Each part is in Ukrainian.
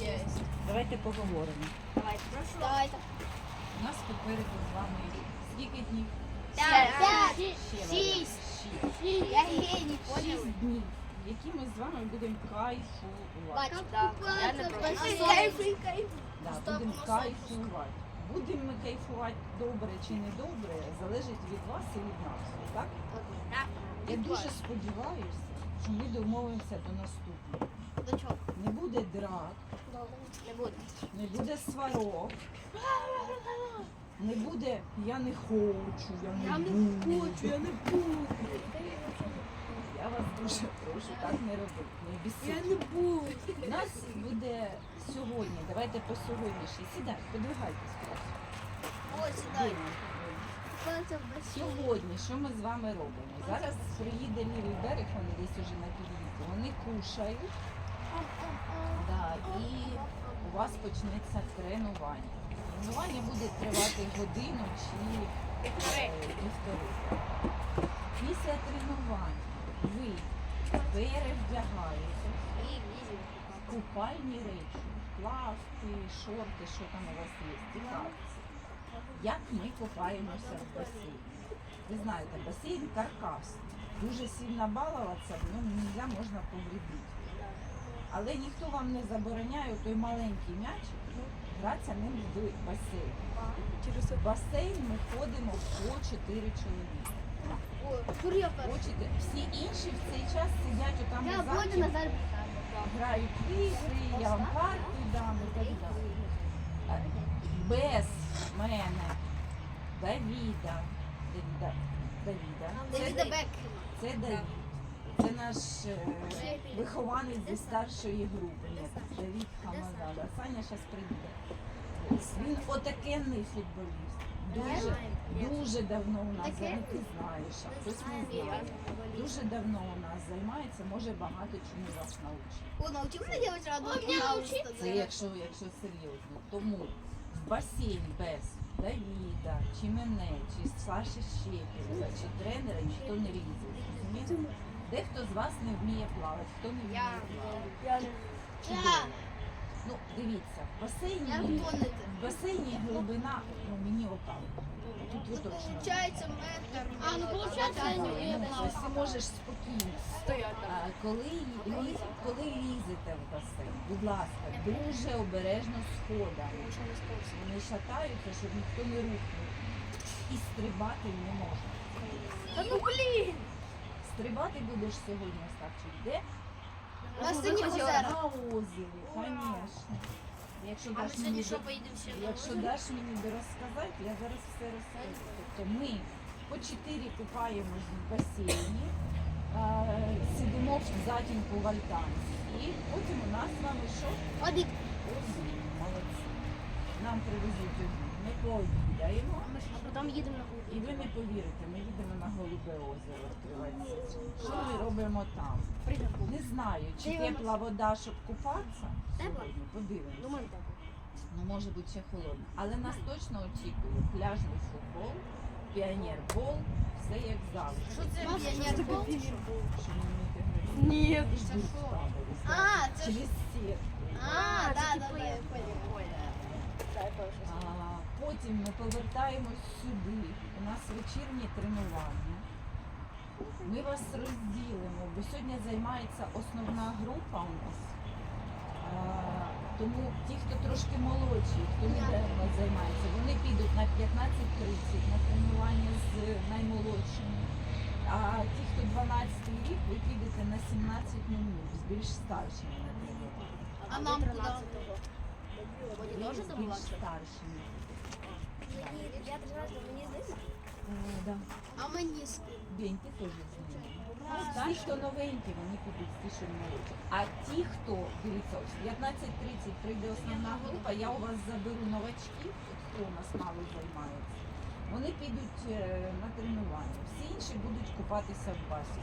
Єсть. Давайте поговоримо. Давайте. Давайте. У нас попереду з вами скільки днів? П'ять. Шість. Шість. Я геній, поняли? Шість днів, які ми з вами будемо кайфувати. Я не проти. Кайфуй, кайфуй. Да, будемо кайфувати. Будемо ми кайфувати добре чи не добре, залежить від вас і від нас. Так? Я дуже сподіваюся, що ми домовимося до наступного. До чого? Не буде драк, Не буде. не буде сварок, не буде я не хочу, я не буду. я не буду. Я вас дуже прошу, так не робити. Не бісіть. не буду. У нас буде сьогодні, давайте по сьогоднішній. Сідай, подвигайтесь просто. Ось, дай. Дивно. Сьогодні, що ми з вами робимо? Зараз приїде лівий берег, вони десь уже на підлітку. Вони кушають, да, і у вас почнеться тренування. Тренування буде тривати годину чи е, півтори. Після тренування ви перевдягаєте купальні речі, плавки, шорти, що там у вас є. Як ми купаємося в басейні? Ви знаєте, басейн каркасний. Дуже сильно балуватися, в ньому нельзя, можна повредити. Але ніхто вам не забороняє той маленький м'ячик гратися ним в басейн. В басейн ми ходимо по 4 чоловіка. По 4. Всі інші в цей час сидять отам Я назад, буду назад. грають в ігри, я вам карти дам і так далі. Без мене, Давіда, Давіда, Давіда. Давіда Це, Бекхема. це Давід. Це наш е, вихованець зі старшої групи. Давід Хамазада. Саня зараз прийде. Він отакенний футболіст. Дуже, дуже давно у нас ну, ти знаєш, а хтось не знає. Дуже давно у нас займається, може багато чому вас навчити. О, научи мене делать одну Це якщо, якщо серйозно. Тому в басейн без Давіда, чи мене, чи Саші Щепіва, чи тренера ніхто не лізе. розумієте? Дехто з вас не вміє плавати, хто не вміє плавати. Я. Чудово. Ну, дивіться, в басейні, в басейні глибина, ну мені отак. Тут ви точно. Получается метр. А, ну, получается, не Ну, ось ти можеш спокійно. А, коли, лі- коли лізете в басейн, будь ласка, дуже обережно сходами. Вони шатаються, щоб ніхто не рухнув. І стрибати не можна. Да ну блин. Стрибати будеш сьогодні, Остапчик, де? На синіх На озері, звісно. Якщо А ми даш мені, сьогодні що до- поїдемо ще? якщо даш мені розказати, я зараз все розкажу. Тобто ми по чотири купаємось в басейні, а, сидимо в затінку в альтанці. І потім у нас з вами що? Обід. Нам привезуть. Ми пообідаємо. А потім їдемо на І ви не повірите, ми їдемо на Голубе озеро відкривати сезон. Що ми робимо там? Не знаю, чи тепла вода, щоб купатися. Тепла? Сьогодні подивимося. Думаю, так. Ну, може бути ще холодно. Але нас точно очікує пляжний футбол, піонербол, все як завжди. Що це піонербол? Ні. А, це ж- Через сітку. А, да, да, типу да, я як- поняла. А, Потім ми повертаємось сюди. У нас вечірнє тренування. Ми вас розділимо, бо сьогодні займається основна група у нас. А, тому ті, хто трошки молодші, хто недавно займається, вони підуть на 15.30 на тренування з наймолодшими. А ті, хто 12 рік, ви підете на 17.00 з більш старшими на тренування. А нам куди? Ви Тоже з більш забувати? Я тринадцять, мені да. А мені з ким? Теж з ними. Ті, хто новенькі, вони підуть ті, що молодші. А ті, хто, дивіться, ось 15.30 прийде основна група, я у вас заберу новачків, хто у нас мало займається. Вони підуть е, на тренування. Всі інші будуть купатися в басі.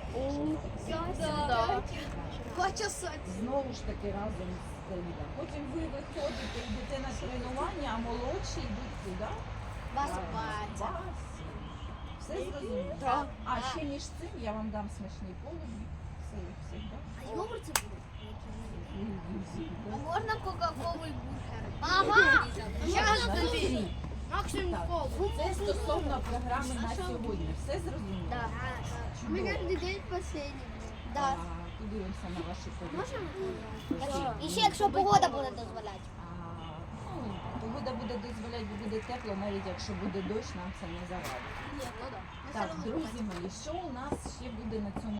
Два часа. Знову ж таки разом з Давідом. Потім ви виходите, йдете на тренування, а молодші йдуть туди. Вас басі. Все зрозуміло? Так. А ще між цим я вам дам смачний все, всегда. А йогурти будуть? А можна кока-колу і бургер? Ага! Заберіть. Максимум колу. Це стосовно програми на сьогодні. Все зрозуміло? Да. У день последний. Да. А, Подивимося на ваші події. І ще якщо погода буде дозволяти. Погода буде дозволяти, бо буде тепло, навіть якщо буде дощ, нам це не завадить. Ні, ну да. Так, друзі мої, що у нас ще буде на цьому?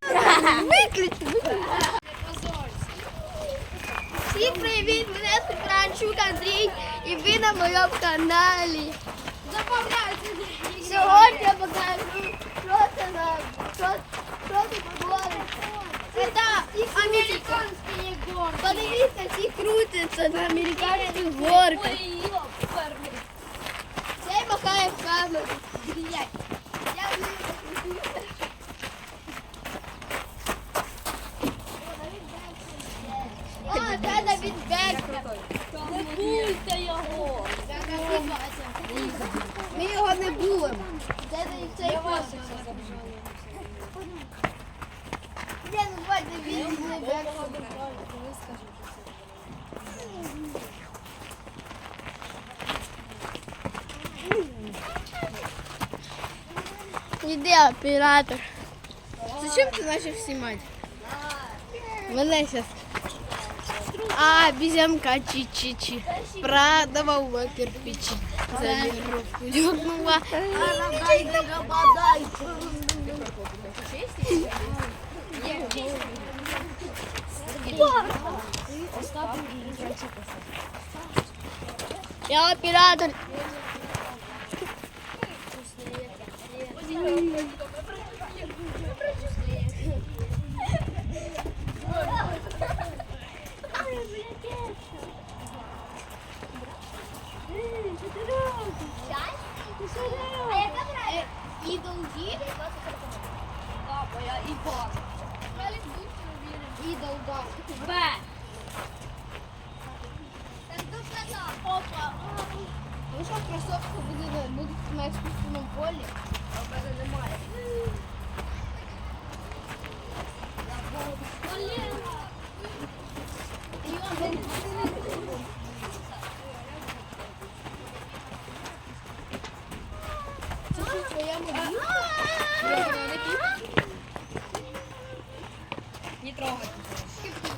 Всім привіт! Мене Петранчук Андрій і ви на моєму каналі. Сьогодні я покажу, що це що, твориться. Це американські горки. Подивіться, всі крутяться на американських горках. Цей махає в камеру. Я в О, це Давід Бекхем. Не буйте його. Ми його не будемо. Це цей посик. Я не бачу, він не Бекхем. Іди, оператор. Зачем ти начав знімати? Мене зараз. А, беземка чи-чи-чи. Продавала кирпичи. За веревку дернула. Я оператор. А яка грає? Ідол Гірі? моя Іван. Ідол, да. Б. Так дуже Опа. Ну що, кросовки буде, будуть на іскусственному полі, а в мене немає. Це що, твоя мобілка? Не трогай. Виключ.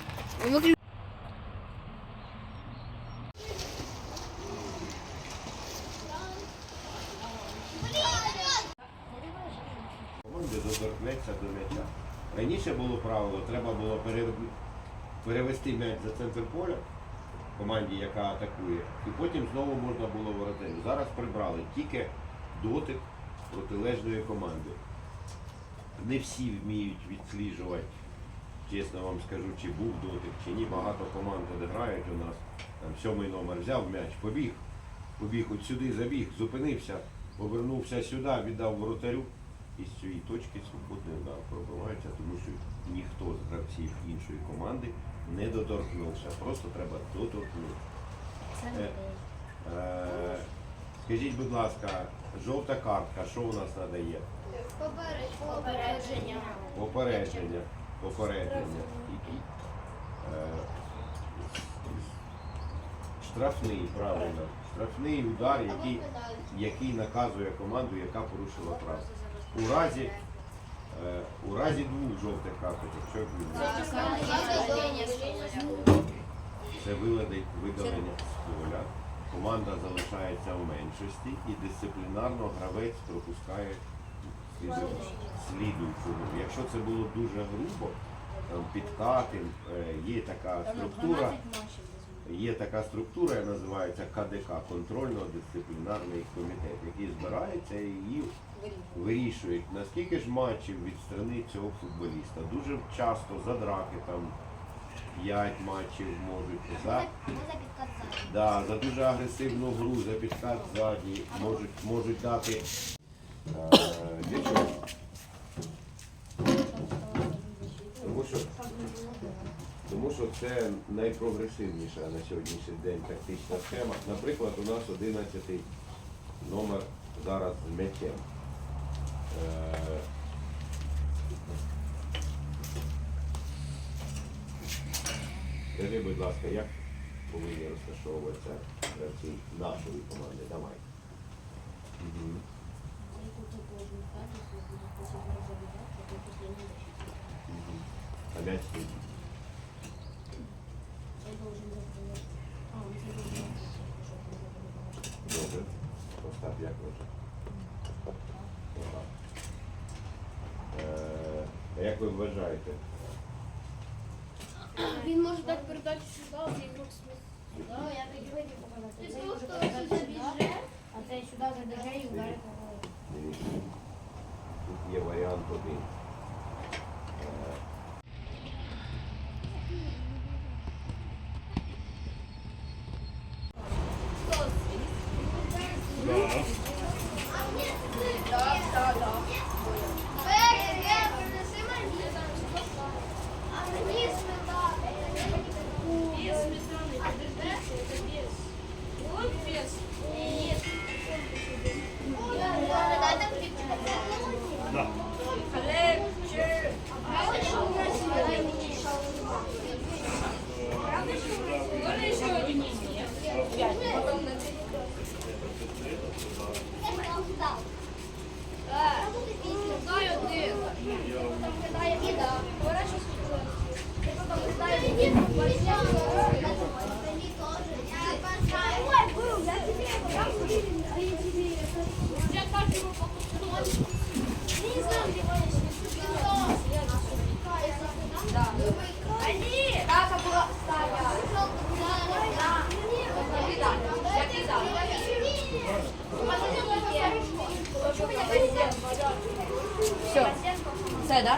Команди доторкнеться до м'яча. Раніше було правило, треба було перевести м'яч за центр поля команді, яка атакує, і потім знову можна було воротарю. Зараз прибрали тільки дотик протилежної команди. Не всі вміють відсліджувати, чесно вам скажу, чи був дотик, чи ні. Багато команд грають у нас. Там сьомий номер взяв м'яч, побіг, побіг от сюди, забіг, зупинився, повернувся сюди, віддав воротарю. І з цієї точки свободний удар пробивається, тому що ніхто з гравців іншої команди не доторкнувся. Просто треба доторкнути. Е, е, скажіть, будь ласка, жовта картка, що у нас надає? Попередження. Попередження. Попередження. Е, штрафний, правильно. Штрафний удар, який, який наказує команду, яка порушила право. У разі, е, у разі двох жовтих карток, якщо це виладить видалення з поля. Команда залишається в меншості і дисциплінарно гравець пропускає сліду- слідуючу. Якщо це було дуже грубо, там, підкати, е, є така структура, є така структура, яка називається КДК, контрольно-дисциплінарний комітет, який збирається і її вирішують, наскільки ж матчів відстранить цього футболіста. Дуже часто за драки там 5 матчів можуть, за, да, за дуже агресивну гру, за підкат ззаді можуть, можуть дати. Тому що, це найпрогресивніша на сьогоднішній день тактична схема. Наприклад, у нас 11 номер зараз з м'ячем. Е, Скажи, будь ласка, як повинні розташовуватися гравці нашої команди? М'яч стоїть. Добре. Остап, як може? Отак. Е, а як ви вважаєте? Він може дати передачу сюди, а цей ігрок сюди. Я так і показати. Показати сюди, а цей сюди забіже і ударить по голові. Дивіться. Тут є варіант один. Е, Все, да?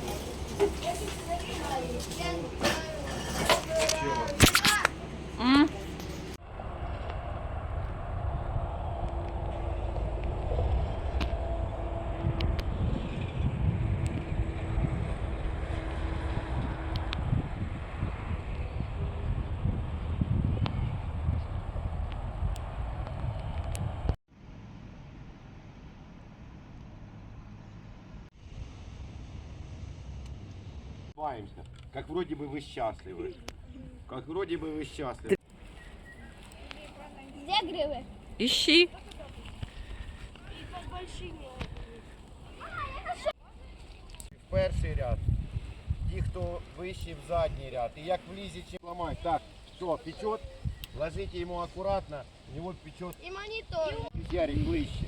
我要听《爱在雨中》。Улыбаемся. Как вроде бы вы счастливы. Как вроде бы вы счастливы. Де гриби? Ищи. перший ряд, ті, хто вищий в задній ряд. І як в лізі чим ламать. Так, все, печет, ложите ему аккуратно, у него печет І монітор. Ярик ближче.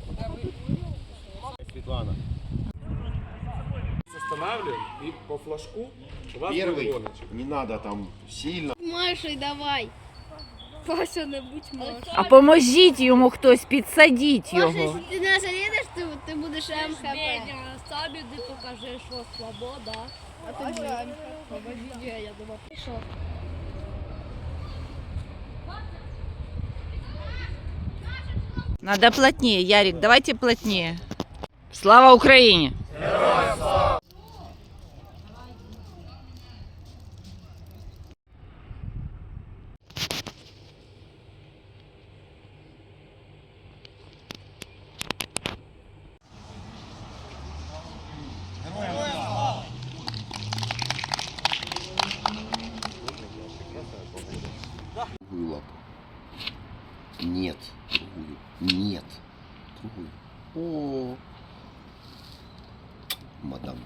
Останавливаем и по флажку у вас Первый. будет гоночек. Не надо там сильно. Машей давай. Пася, не будь Машей. А поможіть йому хтось, підсадіть Маша, його. якщо ти не залізеш, ти, ти будеш МХП. Самі не покажи, що слабо, да? А ти будеш МХП. Я думав, пішов. Надо плотнее, Ярик, давайте плотнее. Слава Україні! Другую Нет. О. Мадам.